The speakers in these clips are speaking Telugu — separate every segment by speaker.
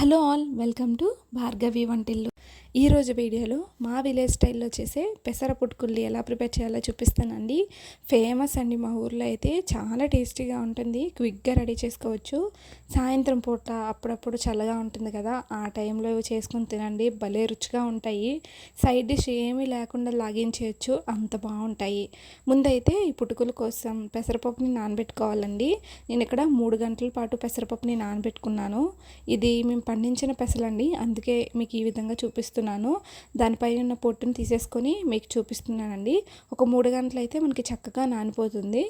Speaker 1: Hello all welcome to Bhargavi వంటిల్లు. ఈరోజు వీడియోలో మా విలేజ్ స్టైల్లో చేసే పెసర పుట్టుకుల్లి ఎలా ప్రిపేర్ చేయాలో చూపిస్తానండి. ఫేమస్ అండి మా ఊర్లో అయితే. చాలా టేస్టీగా ఉంటుంది. క్విక్గా రెడీ చేసుకోవచ్చు. సాయంత్రం పూట అప్పుడప్పుడు చల్లగా ఉంటుంది కదా. ఆ టైంలో చేసుకుని తినండి. భలే రుచిగా ఉంటాయి. సైడ్ డిష్ ఏమీ లేకుండా లాగించేయచ్చు. అంత బాగుంటాయి. ముందైతే ఈ పుట్టుకుల కోసం పెసరపప్పుని నానబెట్టుకోవాలండి. నేను ఇక్కడ మూడు గంటల పాటు పెసరపప్పుని నానబెట్టుకున్నాను. ఇది మేము పండించిన పెసలండి. అందుకే మీకు ఈ విధంగా చూపిస్తున్నాను. తీసుకున్నాను దానిపైన ఉన్న పొట్టును తీసేసుకొని మీకు చూపిస్తున్నానండి. ఒక మూడు గంటలు అయితే మనకి చక్కగా నానిపోతుంది.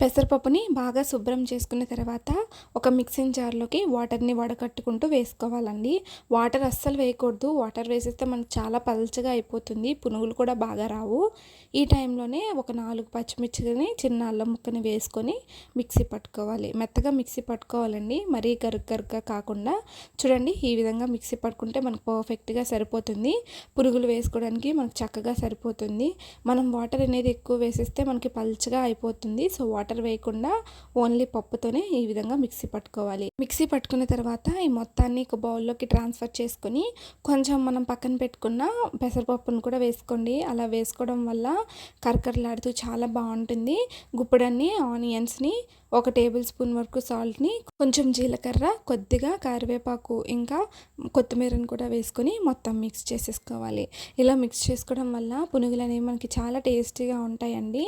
Speaker 1: పెసరపప్పుని బాగా శుభ్రం చేసుకున్న తర్వాత ఒక మిక్సింగ్ జార్లోకి వాటర్ని వడకట్టుకుంటూ వేసుకోవాలండి. వాటర్ అస్సలు వేయకూడదు. వాటర్ వేసేస్తే మనకు చాలా పలచగా అయిపోతుంది. పునుగులు కూడా బాగా రావు. ఈ టైంలోనే ఒక నాలుగు పచ్చిమిర్చిని చిన్న అల్లం ముక్కని వేసుకొని మిక్సీ పట్టుకోవాలి. మెత్తగా మిక్సీ పట్టుకోవాలండి. మరీ గరుగ్ గరుగ్గా కాకుండా. చూడండి ఈ విధంగా మిక్సీ పట్టుకుంటే మనకు పర్ఫెక్ట్గా సరిపోతుంది. పురుగులు వేసుకోవడానికి మనకు చక్కగా సరిపోతుంది. మనం వాటర్ అనేది ఎక్కువ వేసేస్తే మనకి పల్చగా అయిపోతుంది. సో వాటర్ వాటర్ వేయకుండా ఓన్లీ పప్పుతోనే ఈ విధంగా మిక్సీ పట్టుకోవాలి. మిక్సీ పట్టుకున్న తర్వాత ఈ మొత్తాన్ని ఒక బౌల్లోకి ట్రాన్స్ఫర్ చేసుకొని కొంచెం మనం పక్కన పెట్టుకున్న పెసరపప్పును కూడా వేసుకోండి. అలా వేసుకోవడం వల్ల కరకరలాడుతూ చాలా బాగుంటుంది. గుప్పడన్ని ఆనియన్స్ని ఒక టేబుల్ స్పూన్ వరకు సాల్ట్ని కొంచెం జీలకర్ర కొద్దిగా కరివేపాకు ఇంకా కొత్తిమీరని కూడా వేసుకొని మొత్తం మిక్స్ చేసేసుకోవాలి. ఇలా మిక్స్ చేసుకోవడం వల్ల పునుగులు అనేవి మనకి చాలా టేస్టీగా ఉంటాయండి.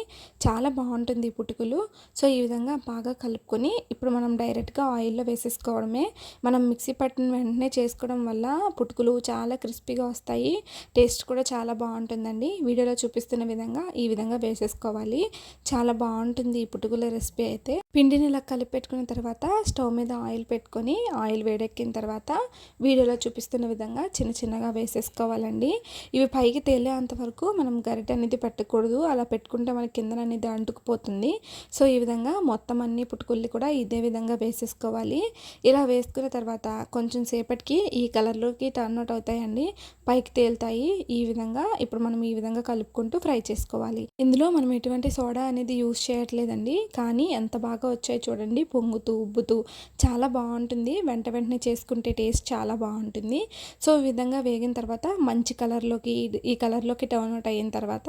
Speaker 1: చాలా బాగుంటుంది పుట్టుకులు సో ఈ విధంగా బాగా కలుపుకొని ఇప్పుడు మనం డైరెక్ట్గా ఆయిల్లో వేసేసుకోవడమే. మనం మిక్సీ పట్టిన వెంటనే చేసుకోవడం వల్ల పుట్టుకులు చాలా క్రిస్పీగా వస్తాయి. టేస్ట్ కూడా చాలా బాగుంటుందండి. వీడియోలో చూపిస్తున్న విధంగా ఈ విధంగా వేసేసుకోవాలి. చాలా బాగుంటుంది ఈ పుట్టుకుల రెసిపీ అయితే. పిండిని ఇలా కలిపి పెట్టుకున్న తర్వాత స్టవ్ మీద ఆయిల్ పెట్టుకొని ఆయిల్ వేడెక్కిన తర్వాత వీడియోలో చూపిస్తున్న విధంగా చిన్న చిన్నగా వేసేసుకోవాలండి. ఇవి పైకి తేలేంత వరకు మనం గరిటె అనేది పెట్టకూడదు. అలా పెట్టుకుంటే మన కింద అనేది అంటుకుపోతుంది. సో ఈ విధంగా మొత్తం అన్ని పుట్టుకుల్లి కూడా ఇదే విధంగా వేసేసుకోవాలి. ఇలా వేసుకున్న తర్వాత కొంచెం సేపటికి ఈ కలర్లోకి టర్న్ అవుట్ అవుతాయండి. పైకి తేలుతాయి. ఈ విధంగా ఇప్పుడు మనం ఈ విధంగా కలుపుకుంటూ ఫ్రై చేసుకోవాలి. ఇందులో మనం ఎటువంటి సోడా అనేది యూస్ చేయట్లేదండి. కానీ ఎంత బాగా బాగా వచ్చాయి చూడండి. పొంగుతూ ఉబ్బుతూ చాలా బాగుంటుంది. వెంట వెంటనే చేసుకుంటే టేస్ట్ చాలా బాగుంటుంది. సో ఈ విధంగా వేగిన తర్వాత మంచి కలర్లోకి ఈ కలర్లోకి టర్న్ అవుట్ అయిన తర్వాత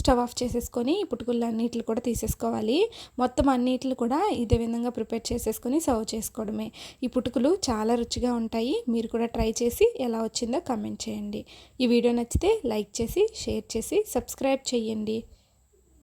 Speaker 1: స్టవ్ ఆఫ్ చేసేసుకొని ఈ పుట్టుకుళ్ళు అన్నిటిని కూడా తీసేసుకోవాలి. మొత్తం అన్నిటిని కూడా ఇదే విధంగా ప్రిపేర్ చేసేసుకొని సర్వ్ చేసుకోవడమే. ఈ పుట్టుకులు చాలా రుచిగా ఉంటాయి. మీరు కూడా ట్రై చేసి ఎలా వచ్చిందో కమెంట్ చేయండి. ఈ వీడియో నచ్చితే లైక్ చేసి షేర్ చేసి సబ్స్క్రైబ్ చేయండి.